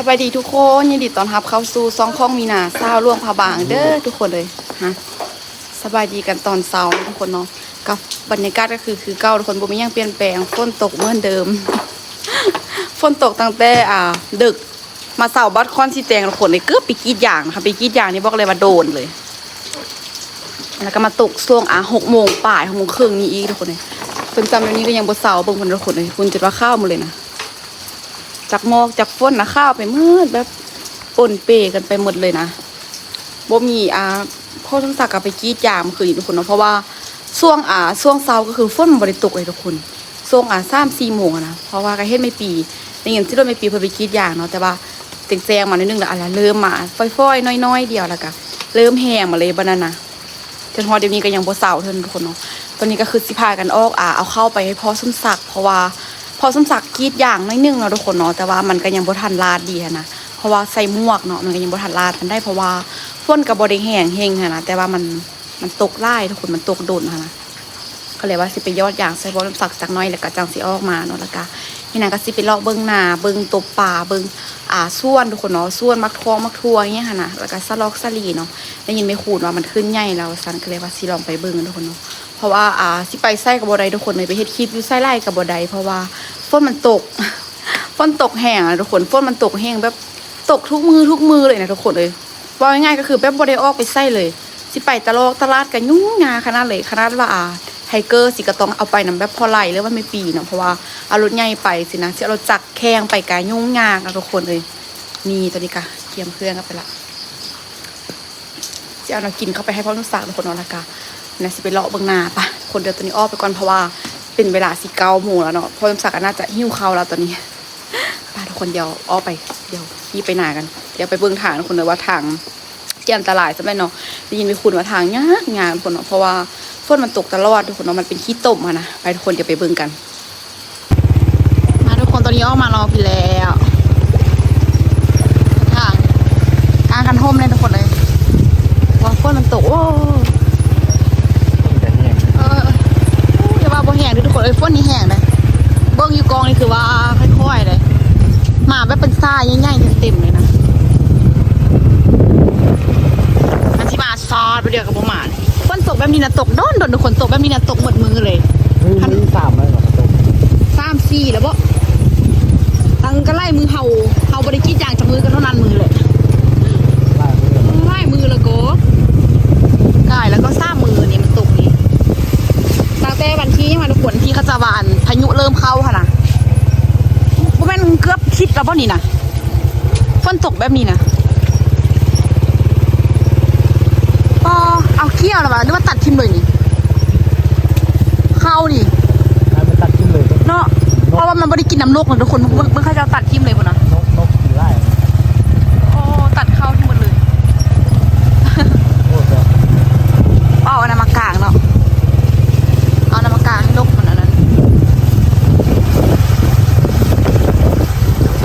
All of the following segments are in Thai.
สบายดีทุกคนยินดีต้อนรับเข้าสู่ซองข้องมีนาซาวร่วงพาบางเด้อทุกคนเลยฮะสบายดีกันตอนเช้าทุกคนเนาะกับบรรยากาศก็คือคือเก่าทุกคนบ่มียังเปลี่ยนแปลงฝนตกเหมือนเดิมฝนตกตั้งแต่อ่า ดึกมาเสาร์บัดคอนสีแตงทุกคนเลยเกือบไปกรีดยางนะคะไปกีดยางนี่บอกเลยว่าโดนเลย แล้วก็มาตกช่วงอะหกโมงป่ายหกโมงครึ่งนี้อีกทุกคนเลยจนจำเดี๋ยวนี้ก็ยังบ่เสาบิ่งคนทุกคนเลยคุณจะว่าข้าวมดเลยนะ จากหมอกจากฝนนะข้าวไปมืดแบบปนเปกันไปหมดเลยนะบ่มีอ่าพ่อสมศักดิ์กับไปกีดยามคือทุกคนเนาะเพราะว่าช่วงอ่าช่วงเช้าก็คือฝนมันบ่ได้ตกเลยทุกคนช่วงอ่าสามสี่โมงนะเพราะว่าก็เฮ็ดไม่ปีในเงินที่รถไม่ปีเพิ่นไปกีดยางเนาะแต่ว่าแจงๆมานิดนึงแล้วอะไรเริ่มมาฟ้อยๆน้อยๆเดียวแล้วก็เริ่มแห้งมาเลยบัดนั้นะจนฮอเดี๋ยวนี้ก็ยังบ่เศร้าเท่านั้นทุกคนเนาะตอนนี้ก็คือสิพากันออกอ่าเอาเข้าไปให้พ่อสมศักดิ์เพราะว่า พอสมศักดิ์กรีดอย่างน้อยนึงเนาะทุกคนเนาะแต่ว่ามันก็ยังบ่ทันลาดดีนะเพราะว่าใส่หมวกเนาะมันก็ยังบ่ทันลาดมันได้เพราะว่าฝนก็บ่ได้แห้งเฮงนะแต่ว่ามันมันตกไล่ทุกคนมันตกโดนนนะก็เลยว่าสิไปยอดอย่างใส่บ่สมศักดิ์จักน้อยแล้วก็จังสิออกมาเนาะแล้วก็นี่นะก็สิไปเลาะเบิ่งนาเบิ่งตบป่าเบิ่งอ่าส่วนทุกคนเนาะส่วนมักทองมักทัวอย่างเงี้ยหั้นะแล้วก็สลอกสลีเนาะได้ยินไม่ขูดว่ามันขึ้นใหญ่แล้วสันก็เลยว่าสิลองไปเบิ่งทุกคนเนาะเพราะว่าอ่าสิไปไส้กับบ่ไดทุกคนเลยไปเฮ็ดคลิปอยู่ไส้ไร่กับบ่ไดเพราะว่า ฝนมันตกฝนตกแห้งอะทุกคนฝนมันตกแห้งแบบตกทุกมือทุกมือเลยนะทุกคนเลยว่าง่ายๆก็คือแบบบ่ได้ออกไปไส้เลย สิไปตะลอกตลาดกันยุ่งยาขนาดเลยขนาดว่าไทเกอร์สิก็ต้องเอาไปนำแบบพอไหลหรือว่าไม่ปีเนาะเพราะว่าเอารถใหญ่ไปสินะสิเอารถจักแข้งไปกายยุ่งยากนะทุกคนเลยนี่ตัวนี้ค่ะเตรียมเครื่องกันไปละสิเอาเรากินเข้าไปให้พ่อนุ่สาวทุกคนเนาะละกะนะสิไปเลาะเบิ่งหน้าปะคนเดียวตัวนี้อ้อไปก่อนเพราะว่า เป็นเวลาสิเก้าโมงแล้วเนาะพ่อนุ่สักดิ์ก็น่าจะหิ้วข้าวแล้วตอนนี้ไปทุกคนเดียวอ้อไปเดี๋ยวยี่ไปหนากัน เดี๋ยวไปเบิ่งทางทุกคนเลยว่าทางที่อันตรายสำหรับเนาะได้ยินไปคุณว่าทางยากงานคนเนาะเพราะว่าฝนมันตกตลอดทุกคนเนาะมันเป็นขี้ตมอะนะไปทุกคนเดี๋ยวไปเบิ่งกัน มาทุกคนตอนนี้อ้อมารอพี่แล้วทางกลางคันห่มเลยทุกคนเลยว่าฝนมันตกโอ้ แต่เนี่ย เอออู้อย่าว่าบ่แห้งเด้อทุกคนเอ้ยฝนนี่แห้งเลย เบิ่งอยู่กองนี่คือว่าค่อยๆเลยมาแบบเป็นซ่าใหญ่ๆเต็มๆเลยนะมันสิมาซอดไปเดียวกับบ่มาเลยฝนตกแบบนี้นะตกโดนโดนทุกคนตกแบบนี้นะตกหมดมือเลยมือที่สามแล้วเหรอครับสามสี่แล้วบ่ตังก็ไล่มือเห่าเห่าบ่ได้คิดอย่างจากมือกันเท่านั้นมือเลย ล่ามือ ไล่มือแล้วก็กายแล้วก็ซ่ามือนี่มันตกนี่ตั้งแต่วันที่ยังมาทุกคนที่เขาจะวาอันพายุเริ่มเข้าค่ะนะบ่แม่นเกือบคิดแล้วบ่นี่นะฝนตกแบบนี้นะพอเอาเขี้ยวแล้ววะหรือว่าตัดทิมเลยนี่เข้านี่ให้มันตัดขึ้นเลยเนาะเพราะว่ามันไม่ได้กินน้ำลูกนะทุกคนเมื่อเขาจะเอาตัดทิมเลยพุ่นนะ นกนกกินไล่ โอ้ตัดเข้าที่หมดเลย โอ้แต่ เอาอันนั้นมากางเนาะเอาอันนั้นมากางให้ลูกมันอันนั้น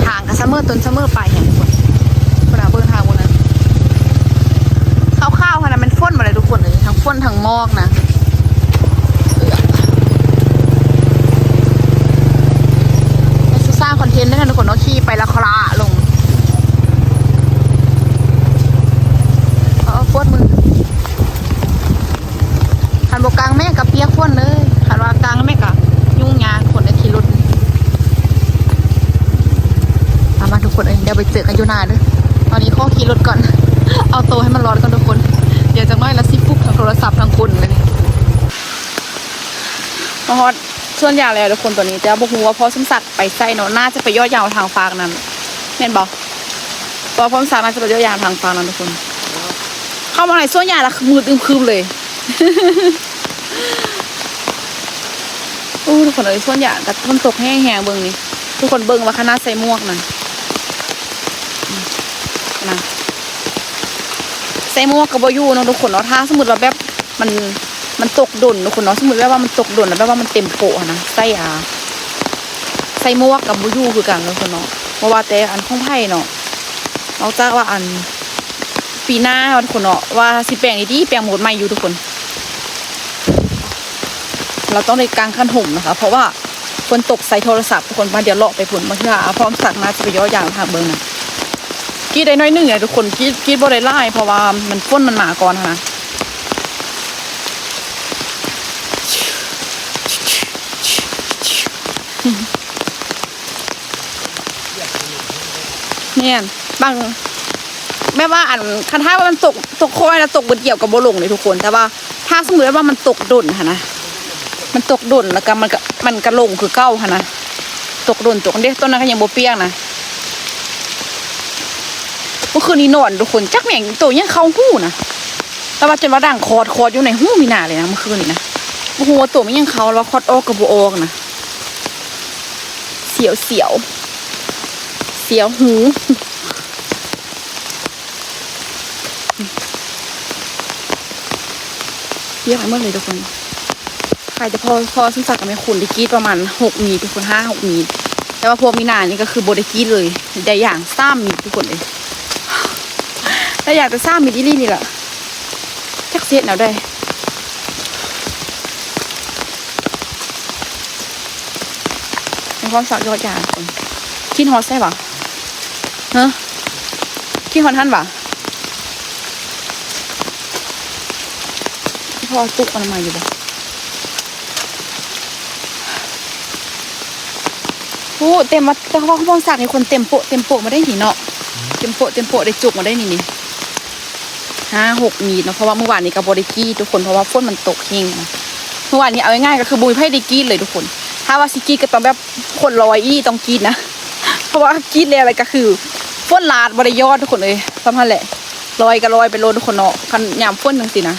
ห่างกับซัมเมอร์ต้นซัมเมอร์ปลายแห่งทุกคนคนเอาเบิ่งทางบนนั้นข้าวๆค่ะนะมันฟ่นมาเลยทุกคนเลยทั้งฟ่นทั้งหมอกนะเอื้อไปสร้างคอนเทนต์ด้วยกันทุกคนเนาะขี่ไปและคลาลงเอาปวดมือ คันบกกลางแม่กับเปียกฝนเลยคันว่ากลางแม่กับยุ่งยากคนในขี่รถเอามาทุกคนเอ้ยเดี๋ยวไปเจอกันอยู่หนาเด้อตอนนี้ข้อขี่รถก่อน เอาโตวให้มันร้อนก่อนทุกคน เดี๋ยวจะน้อยละสิฟุกทางโทรศัพท์ทางคุณเลยมา ฮอดส่วนใหญ่แล้วทุกคนตัวนี้แต่บอกว่าพอสมศักดิ์ไปใส่เนาะน่าจะไปยอดยาวทางฟากนั้นเห็นบอกพอพอสมศักดิ์น่าจะไปยอดยาวทางฟากนั้นทุกคน เข้ามาในส่วนใหญ่ละมืดอึมครึมเลยอู้ทุกคนเอ้ยส่วนใหญ่กับมันตกแห้งๆเบิ่งนี่ทุกคนเบิ่งว่าคณะใส่หมวกนั่นนะใส่หมวกกับบอยู่เนาะทุกคนเนาะถ้าสมมติว่าแบบมัน มันตกดุนทุกคนเนาะสมมติว่ามันตกดนแล้วแบบว่ามันเต็มโปะอะนะใส่อาใส่หมวกกับบอยู่คือกันทุกคนเนาะเพราะว่าแต่อันของไผ่เนาะนอกจากว่าอันปีหน้าทุกคนเนาะว่าสิแปลงดีๆแปลงหมดใหม่อยู่ทุกคน เราต้องในกลางขั้นห่มนะคะ เพราะว่าฝนตกใส่โทรศัพท์ทุกคนมาเดี๋ยวเลาะไปผลมาที่หาพร้อมสักมาจะไปย่ออย่างทางเบิงนะกีดได้น้อยหนึ่งอะทุกคนกีดกีดบ่ได้ไล่เพราะว่ามันฝนมันหมาก่อนค่ะ เนี่ยบางแม่ว่าอันคันท้ายว่ามันตกตกโคยแล้วตกบนเกี่ยวกับโบลงเลยทุกคน แต่ว่าถ้าสมมติว่ามันตกดุนค่ะนะมันตกดุนแล้วก็มันก็มันกระลงคือเก้าค่ะนะตกดุนตกเด็กต้นนั้นก็ยังโบเปียกนะเมื่อคืนนี้นอนทุกคนจักแม่งตัวยังเข้าหู้นะแต่ว่าจนว่าด่างคอดคอดอยู่ในหู้มีหนาเลยนะเมื่อคืนนี้นะโอ้โหตัวมันยังเขาแล้วคอดออกกับโบออกนะเสียวเสียว เสียวหูเยอะไปหมดเลยทุกคนใครจะพอพอซึ่งสักกับแม่คุณได้กีดประมาณหกมีทุกคนห้าหกมีแต่ว่าพวกมีนานี่ก็คือโบได้กีดเลยได้อย่างซ้ำมีทุกคนเลยถ้าอยากจะสร้างมิดอีลี่นี่แหละจักเสียดแนวได้เป็นความสักยอดยาคนคิดฮอตใช่ปะ เนอะคิดฮอตท่านปะพอตุกมันมาอยู่ปะโอ้เต็มมาแต่เขาบอกเขาบอกสักให้คนเต็มโปะเต็มโปะมาได้หีเนาะเต็มโปะเต็มโปะได้จุกมาได้นี่นี่ห้าหกมีดเนาะเพราะว่าเมื่อวานนี้กับบริกี้ทุกคนเพราะว่าฝนมันตกเฮงนะเมื่อวานนี้เอาง่ายๆก็คือบุยไพ่ได้กรีดเลยทุกคน ถ้าว่าสิกรีดก็ต้องแบบคนลอยอีต้องกรีดนะ เพราะว่ากรีดเลยอะไรก็คือ ฝนลาดบริยอดทุกคนเลยสำคัญแหละลอยก็ลอยไปโลทุกคนเนาะคันยามฝนจังสินะ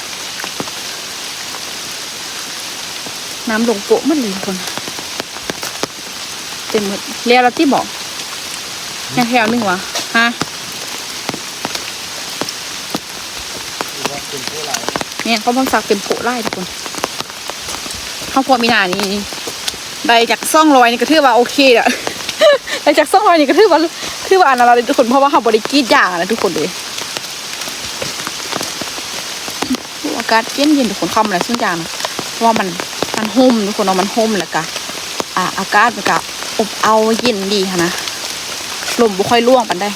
น้ำลงโปะมันเลยทุกคนเต็มหมดเรียลที่บอกยังแถวนึงวะฮะเนี่ยเขาบังสักเป็นโปะไล่ทุกคนเขาพอมีหน้านี่ได้จากซ่องรอยนี่ก็ถือว่าโอเคอะได้จากซ่องรอยนี่ก็ถือว่า ถือว่าอันนั้นเราทุกคนเพราะว่าเขาบริกีดยางนะทุกคนเลยอากาศเย็นเย็นๆทุกคนคำอะไรซึ่งจางเพราะว่ามันมันห่มทุกคนเนาะมันห่มแล้วก็อ่าอากาศมันก็อบเอาเย็นดีค่ะนะลมบ่ค่อยร่วงปันได้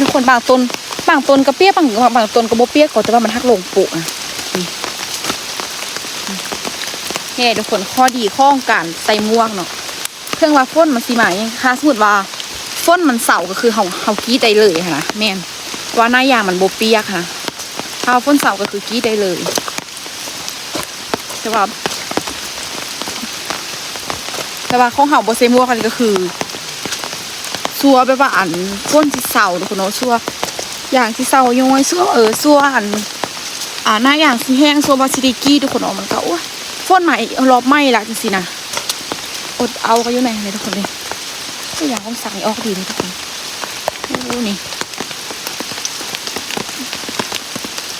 ทุกคนบางต้นบางต้นก็เปียกบางบางต้นก็บเปียกก็แต่ว่ามันหักลงปุนะนี่ทุกคนข้อดีข้องการใส่มวกเนาะเครื่องว่าฝนมันสิมาอย่างค่ะสมมติว่า ฝนมันเสาก็คือเฮาเฮากรีดได้เลยค่ะนะแม่นว่าหน้ายางมันโบเปียกค่ะถ้าฝนเสาก็คือกรีดได้เลยแต่ว่า แต่ว่าของเฮาบ่ใส่หมวกันก็คือซัวแบบว่าอันก้นที่เสาทุกคนเนาะซัวอย่างที่เสาย้อยซัวเออซัวอันอ่าหน้าอย่างสีแห้งซัวบาซิลิกี้ทุกคนเนาะมันก็โอ้ยฝนใหม่รอบใหม่ละจังสินะอดเอาก็อยู่ไหนเลยทุกคนเลย ก็อย่างของสั่งออกดีเลยทุกคนโอ้นี่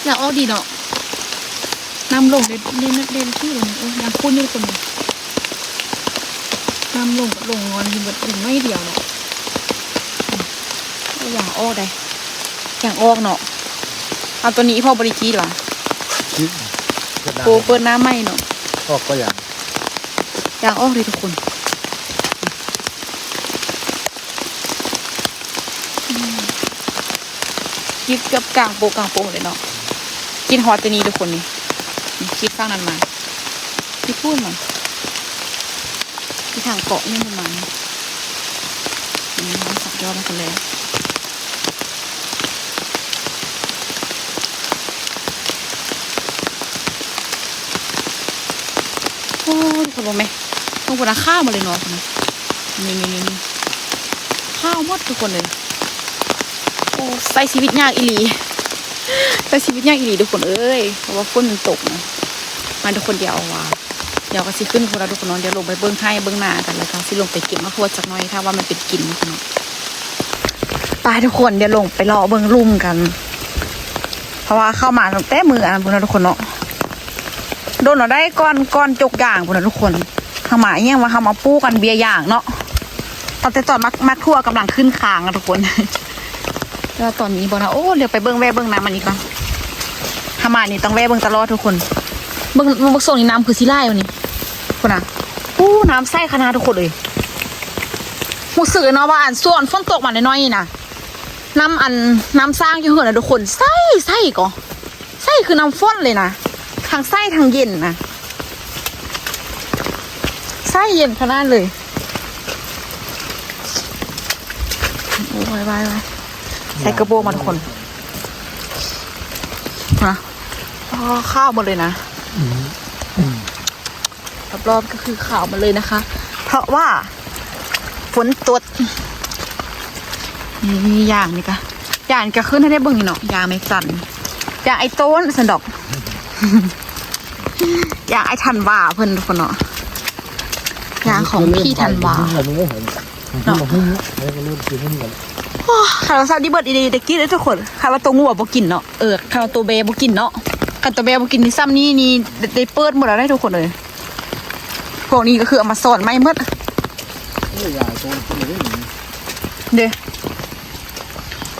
อยากออกดีเนาะน้ำลงเด่นเด่นเด่นที่เลยโอ้ยยังพูดอยู่ทุกคนเลยน้ำลงกับลงงอนยิงแบบถึงไม่เดียวเนาะอย่างออกได้อย่างออกเนาะเอาตัวนี้พ่อบริกีล่ะคิดกระดาษโปเปิดหน้าไหมเนาะก็ก็อย่างอย่างออกเลยทุกคนอืม คิดกับกลางโปกลางโปเลยเนาะกินฮอตตัวนี้ทุกคนนี่คิดฟังนั้นมาคิดพูดมันที่ทางเกาะนี่มันมาอืมน้สักยอดมาคนเลยโอ้ยทุกคนรู้ไหมต้องกดข้าวมาเลยเนาะนี่นี่นี่ข้าวมดทุกคนเลย ใส่ชีวิตยากอีหลีใส่ชีวิตยากอีหลีทุกคนเอ้ยเพราะว่าฝนมันตกนะมาทุกคนเดียวว่าเดี๋ยวก็สิขึ้นพวกเราทุกคนเนอนเดี๋ยวลงไปเบิ้งให้เบิ้งหน้ากันแล้วก็สิลงไปเก็บมะขวดสักหน่อยถ้าว่ามันเป็นกลิ่นทุกนเนาะไปทุกคนเดี๋ยวลงไปรอเบิ้งลุ่มกัน เพราะว่าเข้ามาตั้งแต่มืออันพวกเราทุกคนเนาะโดนเราได้ก้อนก้อนจกอย่างพุ่นนทุกคนทำหมาเอี่ยงว่าทำมาปูกันเบียร์อย่างเนาะตอนแต่ตอนมักมักทั่วกำลังขึ้นคางอะทุกคน แล้วตอนนี้บอนะโอ้เดี๋ยวไปเบิ้งแว่เบิ้งน้ำมันนี้ก่อนทำหมานี่ต้องแว่เบิ้งตลอดทุกคน เบิ้งเบิ้งส่งนี่น้ำคือสิไล่วันนี้คนน่ะอู้น้ำใสขนาดทุกคนเลยหูสื่อเนาะว่าอ่านส่วนฝนตกมาน้อยๆนี่นะน้ำอันน้ำสร้างอยู่เหือนนะทุกคนไส้ไส้ก่อไส้คือน้ำฟ้นเลยนะทางไส้ทางเย็นนะไส้เย็นขนาดเลยโอ้ยบายบาย ใส่กระโปรงมาทุกคนนะอ๋อข้าวหมดเลยนะรอบๆก็คือขาวหมาเลยนะคะ เพราะว่าฝนตดนี่อย่างนี่กะอย่างก็ขึ้นให้ได้เบิ่งนี่เนาะอย่างไม่สั่นอย่างไอ้ต้นสันดอกอย่างไอ้ทันวาเพิ่นทุกคนเนาะอย่างของพี่ทันวาเราไม่เห็นเราวก็เริ่มกินหุ้มกันคาราซาดีเบิร์ดดีๆตะกี้เลยทุกคนคาราตัวงูบ่กินเนาะเออคาราตัวเบบ่กินเนาะคาราตัวเบบ่กินนี่ซ้ำนี่นี่ได้เปิดหมดแล้วได้ทุกคนเลยพวกนี้ก็คือเอามาสอนไม่หมดนี่ยาโตขึ้เลยนี่เด้อ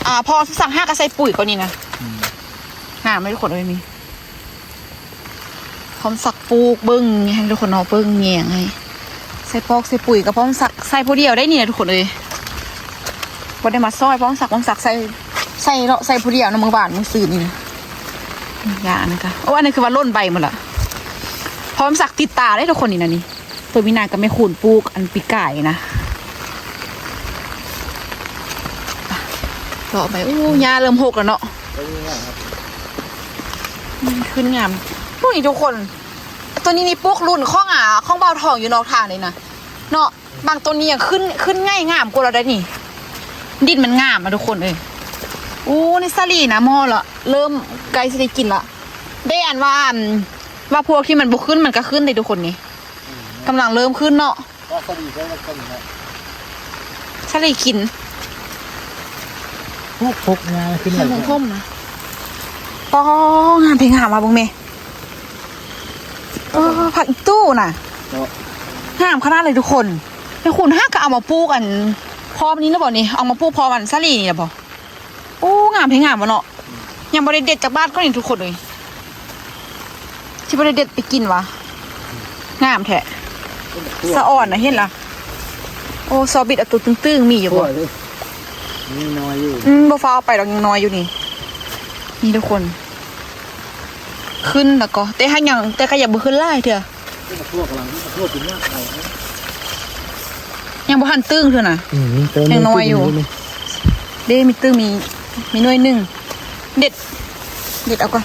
อ่าพอสั่งห้าก็ใส่ปุ๋ยก่อนนี่นะหาไม่ทุกคนเลยมีพร้อมสักปลูกเบิ้งให้ทุกคนเนาะเบิ้งเงียงให้ใส่ปอกใส่ปุ๋ยกับพร้อมสักใส่ผู้เดียวได้นี่นะทุกคนเลย บ่ได้มาซอยพร้อมสักพร้อมสักใส่ใส่เลาะใส่ผู้เดียวนะมือบานมือสื่อนี่นะอย่านะคะโอ้อันนี้คือว่าล่นใบหมดละพร้อมสักติดตาได้ทุกคนนี่นะนี่ตัวมีนาก็ไม่คูนปลูกอันปีก่ายนะเลาะไปอู้ยาเริ่มหกแล้วเนาะมันขึ้นงามพวกนี้ทุกคน ตัวนี้นี่ปุ๊กรุ่นข้องอะข้องเบาทองอยู่นอกทางเลยนะเนาะบางตัวนี้ยังขึ้นขึ้นง่ายงามกว่าเราได้นี่ ดินมันงามอะทุกคนเอ้ยอู้นี่สาลีนะหมอละเริ่มใกล้จะได้กินละได้อ่านว่าอันว่าพวกที่มันบุขึ้นมันก็ขึ้นเลยทุกคนนี่กำลังเริ่มขึ้นเนาะก็สดีก็ก็ดีนะสาลีกินพวกพกงานขึ้นขเลยนมพ่มนะปองามเพลงหามาบุงเมเออผักอีตู้น่ะงามขนาดเลยทุกคนแล้วคุณห้าก็เอามาปลูกกัน พร้อมนี้นะบอกนี่เอามาปลูกพร้อมกันซาลีนี่นะบอกโอ้งามเพลงงามวะเนาะยังบริเด็ดจากบ้านก็นี่ทุกคนเลยที่บริเด็ดไปกินวะงามแท้สะอ่อนนะเห็นล่ะ โอ้ซอบิดเอาตัวตึงๆมีอยู่ตัวบ่เลยนี่น้อยอยู่อืมบ่ฟ้าเอาไปเรายังน้อยอยู่นี่ นี่ทุกคน ขึ้นแล้วก็แต่ถ้ายังแต่ก็อย่าบ่ขึ้นไล่เถอะทั่วกำลังทั่วกินมากเอา ยังบ่ทันตึ้งเถอะน่ะอืมเติมยังน้อยอยู่ เด้มีตึ้งมี มีหน่วยหนึงเด็ด เด็ดเอาก่อน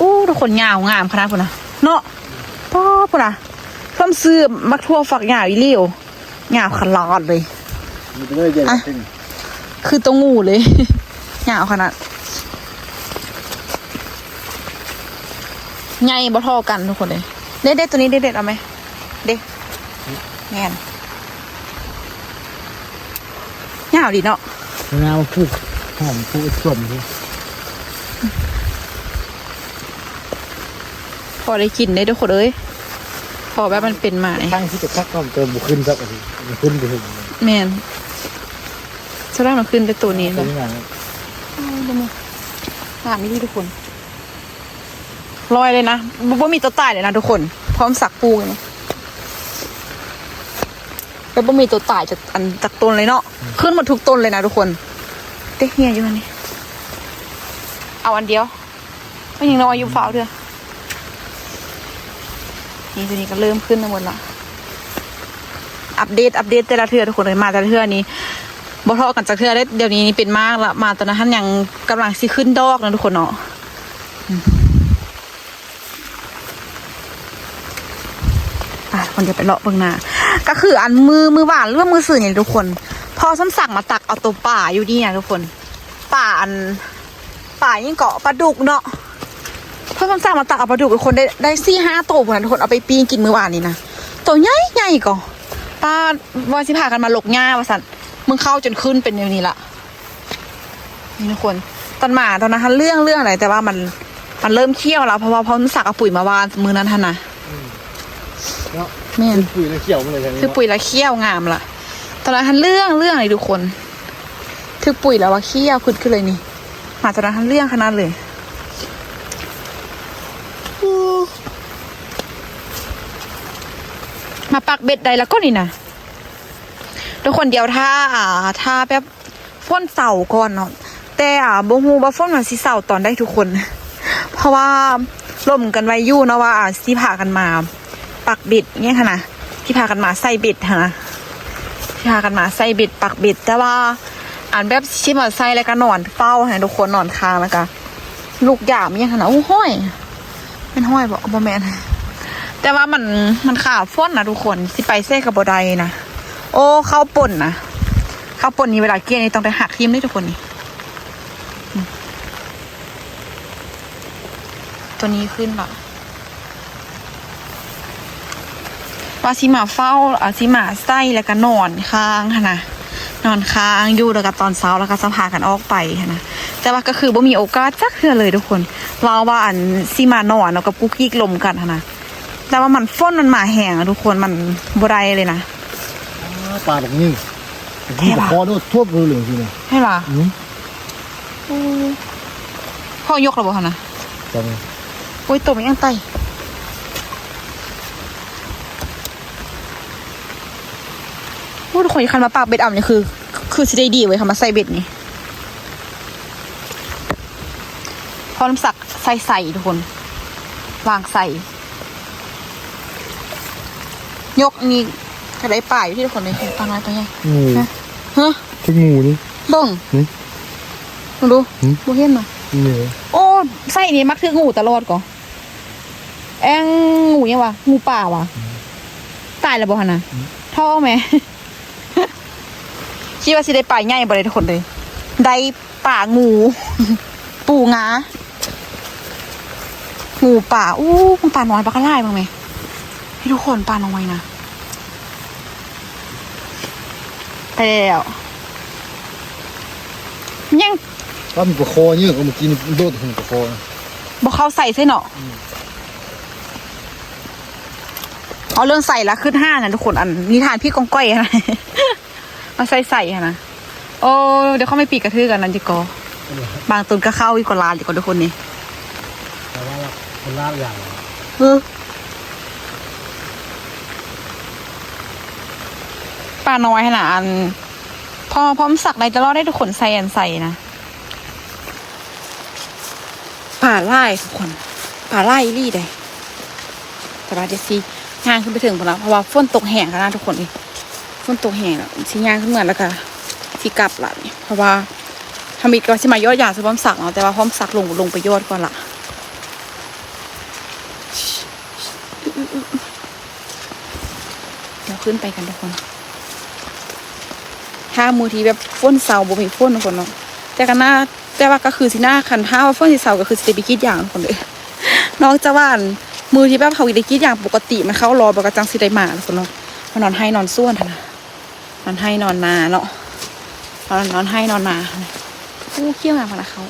อู้ทุกคนยาวงามขนาดพุ่นน่ะเนาะป้อพุ่นน่ะเพิ่มซื้อมักทั่วฝักยาวอีเลียวยาวขนาดเลยมีตัวเลยเย็นขึ้นคือตัวงูเลยยาวขนาดไงบ่เท่อกันทุกคนเลยเด็ดเด็ดตัวนี้เด็ดเด็ดเอาไหมเด็ดแง่นยาวดีเนาะงานพูกหอมพูกส่วนที่พอได้กินได้ทุกคนเอ้ยพอแบบมันเป็นหมายทั้งที่จะคักก็เติมบุขึ้นสักทีมันขึ้นไปถึงแมนสำหรับมันขึ้นเป็นตัวนี้ตรเลงยนี้นะดูมือหาไม่ดีทุกคนลอยเลยนะบ่บ่มีตัวตายเลยนะทุกคน พร้อมสักปูเลยนะแล้วบ่มีตัวตายจากอันจากต้นเลยเนาะ ขึ้นหมดทุกต้นเลยนะทุกคนเด็กเฮียอยู่อันนี้เอาอันเดียวมันยังน้อยอยู่เฝ้าเถอะนี่ตัวนี้ก็เริ่มขึ้นมาหมดละอัปเดตอัปเดตแต่ละเทือทุกคนเลยมาแต่ละเทือนี้บ่ทอกันจากเทือได้เดี๋ยวนี้เป็นมากละมาตอนนั้นท่านยังกำลังสิขึ้นดอกนะทุกคนเนาะอืมอะคนเดียวไปเลาะเบิ่งหน้าก็คืออันมือมือหวานหรือว่ามือสื่อเนี่ยทุกคน พอซ้ำสั่งมาตักเอาตัวป่าอยู่นี่นะทุกคน ป่าอัน ป่ายิ่งเกาะปลาดุกเนาะพอซ้ำสั่งมาตักเอาปลาดุกทุกคนได้ได้สี่ห้าตัวพวกนั้นทุกคนเอาไปปีนกินมือหวานนี่นะตัวใหญ่ใหญ่ก่อป้าว่าสิพากันมาหลกหญ้าว่าสันมึงเข้าจนขึ้นเป็นอย่างนี้ละนี่ทุกคนตอนหมาตอนนั้นทันเรื่องเรื่องอะไรแต่ว่ามันมันเริ่มเคี่ยวแล้วเพราะว่าเพราะมันสักเอาปุ๋ยมาวานมือนั้นท่านนะเนาะแม่นปุ๋ยแล้วเขียวมาเลยคือปุ๋ยแล้วเคี่ยวงามละ ตอนนั้นทันเรื่องเรื่องอะไรทุกคนถือปุ๋ยแล้วว่าเคี่ยวขึ้นขึ้นเลยนี่หมาตอนนั้นทันเรื่องขนาดเลยมาปักเบ็ดใดแล้วก็นี่นะทุกคนเดียวถ้าอ่าถ้าแบบฝนเสาร์ก่อนเนาะแต่อะบ่ฮู้ว่าฝนมันสิเสาร์ตอนได้ทุกคน เพราะว่าล่มกันไว้ยู่เนาะว่าอะสิพากันมา ปักเบิดเนี่ยค่ะนะที่พากันมาใส่เบิดค่ะนะ พากันมาใส่บิดปักบิด แต่ว่าอ่านแบบชิมาใส่แล้วก็นอนเฝ้าให้ทุกคนนอนค้างแล้วก็ลูกหยามเนี่ยค่ะนะโอ้ห้อยเป็นห้อยบอกบอแมนแต่ว่ามันมันขาฟ้นนะทุกคนสิไปเซ่กับบไดนะโอ้ข้าวป่นนะข้าวป่นนี่เวลาเกลี่ยนี่ต้องไปหักครีมด้วยทุกคนนี่ตัวนี้ขึ้นแบบ ว่าสิมาเฝ้าอาสิมาไส้แล้วก็นอนค้างค่ะนะนอนค้างอยู่แล้วก็ตอนเช้าแล้วก็สะพากันออกไปค่ะนะแต่ว่าก็คือบ่มีโอกาสจักเทื่อเลยทุกคนเราว่าอันสิมานอนแล้วกับกุ๊กกิ๊กลมกันค่ะนะแต่ว่ามันฟ้นมันมาแห้งอะทุกคนมันบไรเลยนะปลาแบบนี้แท้ปะคอด้วยทั่วเลยเหลืองสิเนี่ยให้ล่ะอืมพ่อยกระบอกนะจังโอ้ยตัวมันยังไต โอ้ทุกคนคันมาปากเบ็ดอ่ำนี่คือ คือสิได้ดีเว้ยค่ะมาใส่เบ็ดนี่พอน้ำสักใส่ใส่ทุกคน วางใส่ ยกนี่กระไดป่าอยู่ที่ทุกคนเลยปลาน้อยตัวใหญ่งูฮะฮะคืองูนี่เบิ่งหืมมึงดูหืมบ่เห็นน่ะนี่โอ้ไส้นี่มักถืองูตลอดก่อแองงูยังวะงูป่าวะตายแล้วบ่ฮะนะท่อไหม คิดว่าสิได้ป่าใหญ่บ่ได้ทุกคนเลย ได้ป่างู ปูงางูป่าอู้มันป่าน้อยปลากระไล่บ้างไหมให้ทุกคนป่าน้อยนะไปแล้วยังถ้ามีปลาคอเยอะก็เมื่อกี้นี่โดดถึงปลาคอนะบอกเขาใส่เส้นเนาะเอาเรื่องใส่ละขึ้นห้านะทุกคนอันนิทานพี่กองก้อยอะนะมาใส่ใส่อะนะโอ้เดี๋ยวเขาไม่ปีกกระทือกันนั่นจิกอบางตนก็เข้าอีกกว่าลานอีกกว่าทุกคนนี่แต่ว่าคนลาบอย่างเออปลาน้อยขนาดอัน พอพร้อมสักในจะรอดได้ทุกคนใส่อันใส่นะป่าไล่ทุกคนป่าไล่รี่ได้แต่ว่าเดี๋ยวสิงานขึ้นไปถึงพอแล้วเพราะว่าฝนตกแห้งกันนะทุกคนนี่ฝ นตกแห้งแล้วสิงานขึ้นเหมาแล้วก็สิกลับละนี่เพราะว่าทำอีกก็สิมายอดอย่างสพร้อมสักเนาะแต่ว่าพร้อมสักลงลงไปยอดก่อนละเดี๋ยวขึ้นไปกันทุกคน ถ้ามือทีแบบฝนเสาบ่มีฝนทุกคนเนาะแต่กันหน้าแต่ว่าก็คือสิหน้าคันถ้าว่าฝนสิเสาก็คือสิได้ไปกรีดอย่างทุกคนเลยนอกจากว่านมือที่แบบเขาได้กรีดอย่างปกติมันเข้ารอบกจังสิได้มาทุกคนเนาะมานอนให้นอนส่วนนะ อนให้นอนนาเนาะนอนนอนให้นอนนาอู้เขี้ยวงามพนะเขา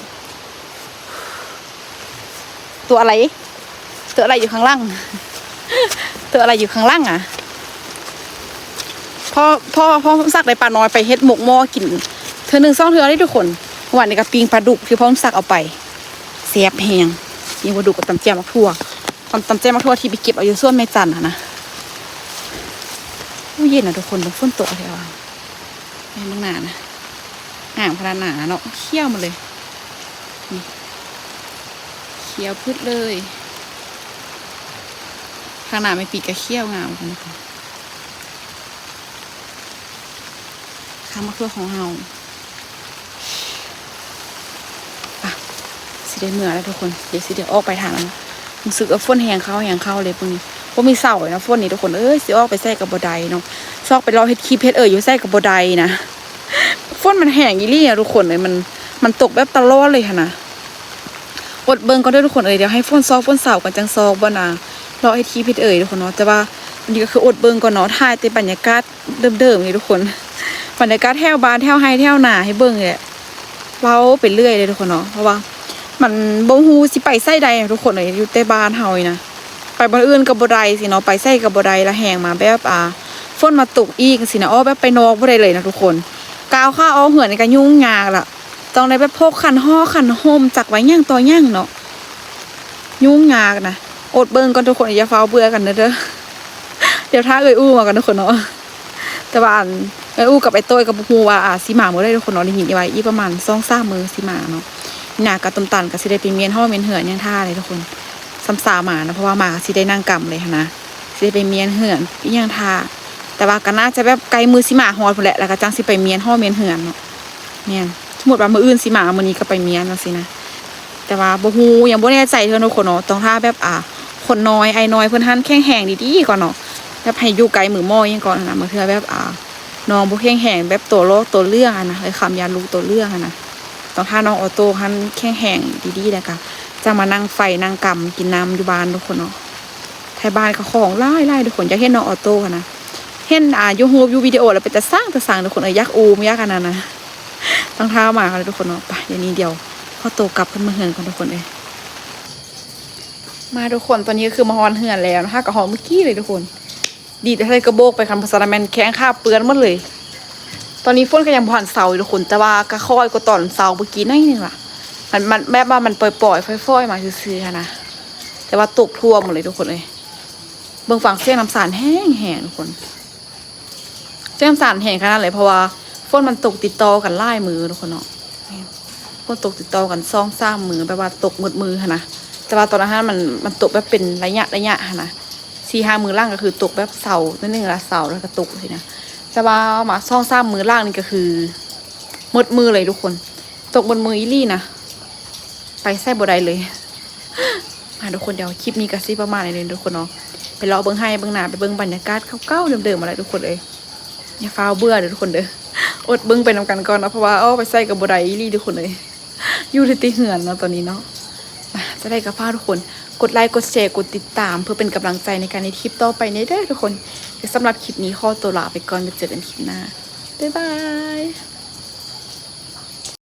ตัวอะไร ตัวอะไรอยู่ข้างล่าง ตัวอะไรอยู่ข้างล่างอะพ่อพ่อพ่อสักได้ปลาน้อยไปเฮ็ดหมกหม้อกิน เธอหนึ่งซ่องเธอได้ทุกคนวันนี้ก็ปิ้งปลาดุกที่พ่อสักเอาไปเสียบแหงยิงปลาดุกกับตำแจ่วมักทั่วตำตำแจ่วมักทั่วที่ไปเก็บเอาอยู่ส่วนแม่จันทร์อะนะ อู้เย็นนะทุกคนต้องฝนตกแล้วอะแม่ตั้งนานนะห่างพนาหนาเนาะเขี้ยวมาเลยนี่เขี้ยวพืดเลยข้างหน้าไม่ปีกกระเขี้ยวงามกันนะคะข้ามะเขือของเราอะสิได้เมื่อแล้วทุกคน เดี๋ยวสิเดี๋ยวออกไปทางแล้วนรู้สึกว่าฝนแหงเข้าแหงเข้าเลยพวกนี้ วกมีเสาเลยนะฝนนี่ทุกคนเอ้ยสิออกไปใส่กับบไดเนาะซอกไปรอเฮ็ดคลิปเฮ็ดเอ่ยอยู่ใส่กับบไดนะฝนมันแห้งอีหลี่อะทุกคนเลยมันมันตกแบบตลอดเลยค่ะนะอดเบิ่งก็ด้ทุกคนเอ่ยเดี๋ยวให้ฝนซอกฝนเสากันจังซอกบ่นะรอให้ทีพิดเอ่ยทุกคนเนาะแต่ว่าอันนี้ก็คืออดเบิ่งก่อนเนาะถ่ายแต่บรรยากาศเดิมๆนี่ทุกคนบรรยากาศแถวบ้านแถวไฮแถวนาให้เบิ่งเลยเราไปเรื่อยเลยทุกคนเนาะเพราะว่า มันบ่ฮู้สิไปไส้ใดอะทุกคนเลยอยู่แต่บ้านเฮานี่นะ ไปบนอื่นก็บ่ไดสิเนาะไปไส้ก็บ่ไดละแหงมาแบบอ่าฝนมาตกอีกสินะอ้อแบบไปนอกบ่ได้เลยนะทุกคนกาวข้าวเอเหือนนี่ก็ยุ่งยากละต้องได้แบบพกขันห่อขันห่มจักไว้ย่างต่อย่างเนาะยุ่งยากนะอดเบิ่งก่อนทุกคนอย่าเฝ้าเบื่อกันเด้อเดี๋ยวถ้าเอ่ยอู้มากันทุกคนเนาะแต่ว่าอันไอ้อู้กับไอ้ต้ยกับฮูว่าอ่าสิมามื้อได้ทุกคนเนาะได้ยินอีไว้อีประมาณ2-3มื้อสิมาเนาะหนากับตุ่มตันก็สิได้ไปเมียนฮ้อเมียนเหือนยังท่าเลยทุกคน ซ้ำซามานะเพราะว่ามาสิได้นั่งกำเลยนะสิได้ไปเมียนเหือนอียังท่าแต่ว่าก็น่าจะแบบไกลมือสิหมาฮอดพุ่นแหละแล้วก็จังสิไปเมียนฮ้อเมียนเหือนเนาะเมียนสมมติว่ามื้ออื่นสิหมามื้อนี้ก็ไปเมียนจังซี่นะแต่ว่าบ่ฮู้ยังบ่แน่ใจเท่าทุกคนเนาะต้องท่าแบบอ่าคนน้อยไอ้น้อยเพิ่นหันแข็งแหงดีๆก่อนเนาะแบบให้อยู่ไกลมือม้อยังก่อนนะมื้อเทื่อแบบอ่าน้องบ่แข็งแหงแบบตัวโลกตัวเรื่องอะนะไอ้คำยาลูกตัวเรื่องอะนะต้องท่าน้องออโต้หันแข็งแหงดีๆแล้วก็ จะมานั่งไฟนั่งกำกินน้ำอยู่บ้านทุกคนเนาะไทยบ้านก็ของหลายๆทุกคนอยากเห็นน้องออโต้อะนนะเห็นอ่ายูทูบยูวิดีโอแล้วเป็นแต่สร้างแต่สร้างทุกคนเอ้ยอยากอูมยากอันนั้นะต้องเท่ามากันเลยทุกคนเนาะไปเดี๋ยวนี้เดียวพอโตกลับขึ้นมาเฮือนกันทุกคนเลยมาทุกคนตอนนี้ก็คือมาฮอนเหือนแล้วนะคะกับหอมเมื่อกี้เลยทุกคน ดีแต่ทะเลกระโบกไปคันภาษาแมนแข้งข้าเปื้อนหมดเลย ตอนนี้ฝนก็ยังผ่อนเสาอยู่ทุกคนแต่ว่ากระค่อยก็ตอนเสาเมื่อกี้นั่นนึงล่ะ มันมันแม่ว่ามันปล่อยๆค่อยๆมาซื่อๆค่ะนะแต่ว่าตกทั่วหมดเลยทุกคนเลยเบื้องฝั่งเสี้ยงน้ำสารแห้งแห้งทุกคนเสี้ยงน้ำสารแห้งขนาดเลยเพราะว่าฝนมันตกติดต่อกันไล่มือทุกคนเนาะฝนตกติดต่อกันซองสามมือแปลว่าตกหมดมือค่ะนะแต่ว่าตอนนั้นมันมันตกแบบเป็นระยะระยะค่ะนะสี่ห้ามือล่างก็คือตกแบบเสานั่นนึงละเสาแล้วก็ตกสินะแต่ว่ามาซ่องสามมือล่างนี่ก็คือหมดมือเลยทุกคน ตกบนมืออีลี่นะ ไปใส่บดได้เลยอะทุกคนเดี๋ยวคลิปนี้ก็สิประมาณนี้เลยทุกคนเนาะไปรอเบิ้งให้เบิ้งหนาไปเบิ้งบรรยากาศเก่าๆเดิมๆอะไรทุกคนเลยอย่าฟ้าวเบื่อเด้อทุกคนเด้ออดเบิ้งไปนำกันก่อนนะเพราะว่าเอาไปใส่กับบดได้อีลี่ทุกคนเลยอยู่ที่ตีเหือนเนาะตอนนี้เนาะจะได้กับพาทุกคนกดไลค์กดแชร์กดติดตาม เพื่อเป็นกำลังใจในการในคลิปต่อไปในเด้ทุกคนสำหรับคลิปนี้ข้อตัวลาไปก่อนไปเจอกันคลิปหน้าบ๊ายบาย